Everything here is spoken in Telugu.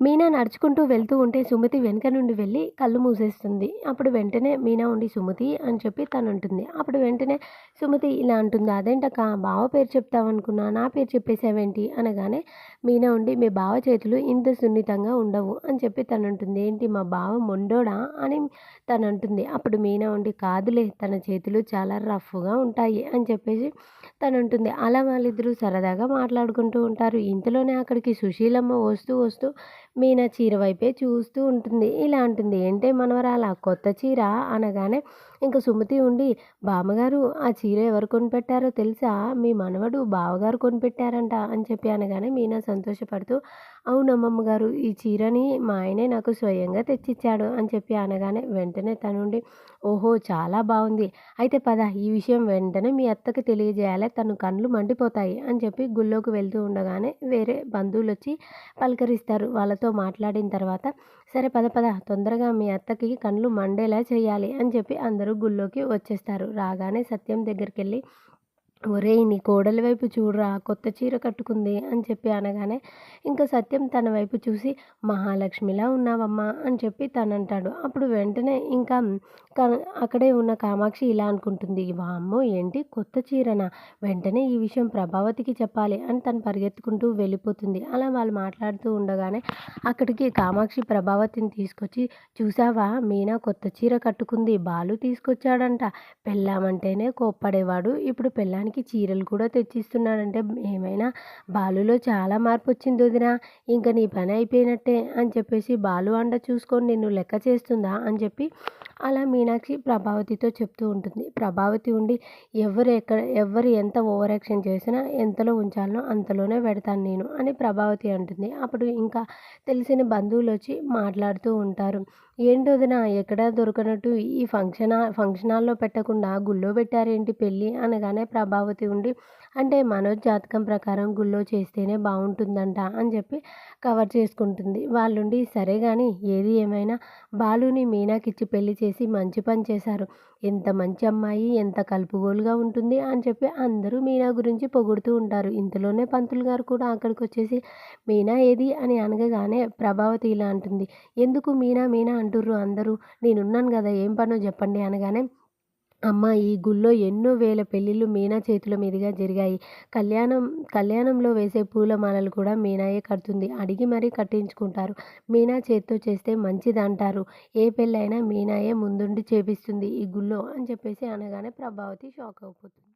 మీనా నడుచుకుంటూ వెళ్తూ ఉంటే సుమతి వెనుక నుండి వెళ్ళి కళ్ళు మూసేస్తుంది. అప్పుడు వెంటనే మీనా ఉండి సుమతి అని చెప్పి తను అంటుంది. అప్పుడు వెంటనే సుమతి ఇలా అంటుంది. అదేంటక్క? బావ పేరు చెప్తావనుకున్నా? నా పేరు చెప్పేసావేంటి అనగానే మీనా ఉండి మీ బావ చేతులు ఇంత సున్నితంగా ఉండవు అని చెప్పి తను అంటుంది. ఏంటి మా బావ మొండోడా? అని తను అంటుంది. అప్పుడు మీనా ఉండి కాదులే తన చేతులు చాలా రఫ్గా ఉంటాయి అని చెప్పేసి తను ఉంటుంది అలా వాళ్ళిద్దరూ సరదాగా మాట్లాడుకుంటూ ఉంటారు. ఇంతలోనే అక్కడికి సుశీలమ్మ వస్తూ వస్తూ మీనా చీర వైపే చూస్తూ ఉంటుంది. ఇలా అంటుంది ఏంటే మనవరాల? కొత్త చీర? అనగానే ఇంకా సుమతి ఉండి బామ్మగారు ఆ చీర ఎవరు కొనిపెట్టారో తెలుసా? మీ మనవడు బావగారు కొనిపెట్టారంట అని చెప్పి అనగానే మీనా సంతోషపడుతూ అవునమ్మమ్మ గారు ఈ చీరని మా ఆయనే నాకు స్వయంగా తెచ్చిచ్చాడు అని చెప్పి అనగానే వెంటనే తనుండి ఓహో చాలా బాగుంది అయితే పద ఈ విషయం వెంటనే మీ అత్తకి తెలియజేయాలి తను కళ్ళు మండిపోతాయి అని చెప్పి గుళ్ళోకి వెళ్తూ ఉండగానే వేరే బంధువులు వచ్చి పలకరిస్తారు. వాళ్ళతో మాట్లాడిన తర్వాత సరే పద పద తొందరగా మీ అత్తకి కళ్ళు మండేలా చేయాలి అని చెప్పి అందరూ గుళ్ళోకి వచ్చేస్తారు. రాగానే సత్యం దగ్గరికి వెళ్ళి ఒరేయ్ నీ కోడలి వైపు చూడరా కొత్త చీర కట్టుకుంది అని చెప్పి అనగానే ఇంకా సత్యం తన వైపు చూసి మహాలక్ష్మిలా ఉన్నావమ్మా అని చెప్పి తను అంటాడు అప్పుడు వెంటనే ఇంకా అక్కడే ఉన్న కామాక్షి ఇలా అనుకుంటుంది వామ్మో ఏంటి కొత్త చీరనా? వెంటనే ఈ విషయం ప్రభావతికి చెప్పాలి అని తను పరిగెత్తుకుంటూ వెళ్ళిపోతుంది. అలా వాళ్ళు మాట్లాడుతూ ఉండగానే అక్కడికి కామాక్షి ప్రభావతిని తీసుకొచ్చి చూసావా మీనా కొత్త చీర కట్టుకుంది బాలు తీసుకొచ్చాడంట పెళ్ళామంటేనే కోప్పడేవాడు ఇప్పుడు పెళ్ళాన్ని దానికి చీరలు కూడా తెచ్చిస్తున్నాడంటే ఏమైనా బాలులో చాలా మార్పు వచ్చింది వదిన. ఇంకా నీ పని అయిపోయినట్టే అని చెప్పేసి బాలు అండ చూసుకొని నిన్ను లెక్క చేస్తుందా అని చెప్పి అలా మీనాక్షి ప్రభావతితో చెప్తూ ఉంటుంది. ప్రభావతి ఉండి ఎవరు ఎక్కడ ఎవరు ఎంత ఓవర్ యాక్షన్ చేసినా ఎంతలో ఉంచాలనో అంతలోనే పెడతాను నేను అని ప్రభావతి అంటుంది. అప్పుడు ఇంకా తెలిసిన బంధువులు వచ్చి మాట్లాడుతూ ఉంటారు. ఏంటి వదిన ఎక్కడా దొరకనట్టు ఈ ఫంక్షన్ ఫంక్షన్ హాల్లో పెట్టకుండా గుళ్ళో పెట్టారేంటి పెళ్ళి? అనగానే ప్రభావతి ఉండి అంటే మనోజ్ జాతకం ప్రకారం గుళ్ళో చేస్తేనే బాగుంటుందంట అని చెప్పి కవర్ చేసుకుంటుంది. వాళ్ళుండి సరే కానీ ఏది ఏమైనా బాలుని మీనాకిచ్చి పెళ్ళి చేసి చేసి మంచి పని చేశారు. ఎంత మంచి అమ్మాయి ఎంత కలుపుగోలుగా ఉంటుంది అని చెప్పి అందరూ మీనా గురించి పొగుడుతూ ఉంటారు. ఇంతలోనే పంతులు గారు కూడా అక్కడికి వచ్చేసి మీనా ఏది? అని అనగానే ప్రభావతి ఇలా అంటుంది. ఎందుకు మీనా మీనా అంటుర్రు అందరూ? నేనున్నాను కదా ఏం పనో చెప్పండి అనగానే అమ్మ ఈ గుళ్ళో ఎన్నో వేల పెళ్ళిళ్ళు మీనా చేతుల మీదుగా జరిగాయి. కళ్యాణం కళ్యాణంలో వేసే పూలమాలలు కూడా మీనాయే కడుతుంది. అడిగి మరీ కట్టించుకుంటారు. మీనా చేతితో చేస్తే మంచిది అంటారు. ఏ పెళ్ళైనా మీనాయే ముందుండి చేపిస్తుంది ఈ గుళ్ళో అని చెప్పేసి అనగానే ప్రభావతి షాక్ అయిపోతుంది.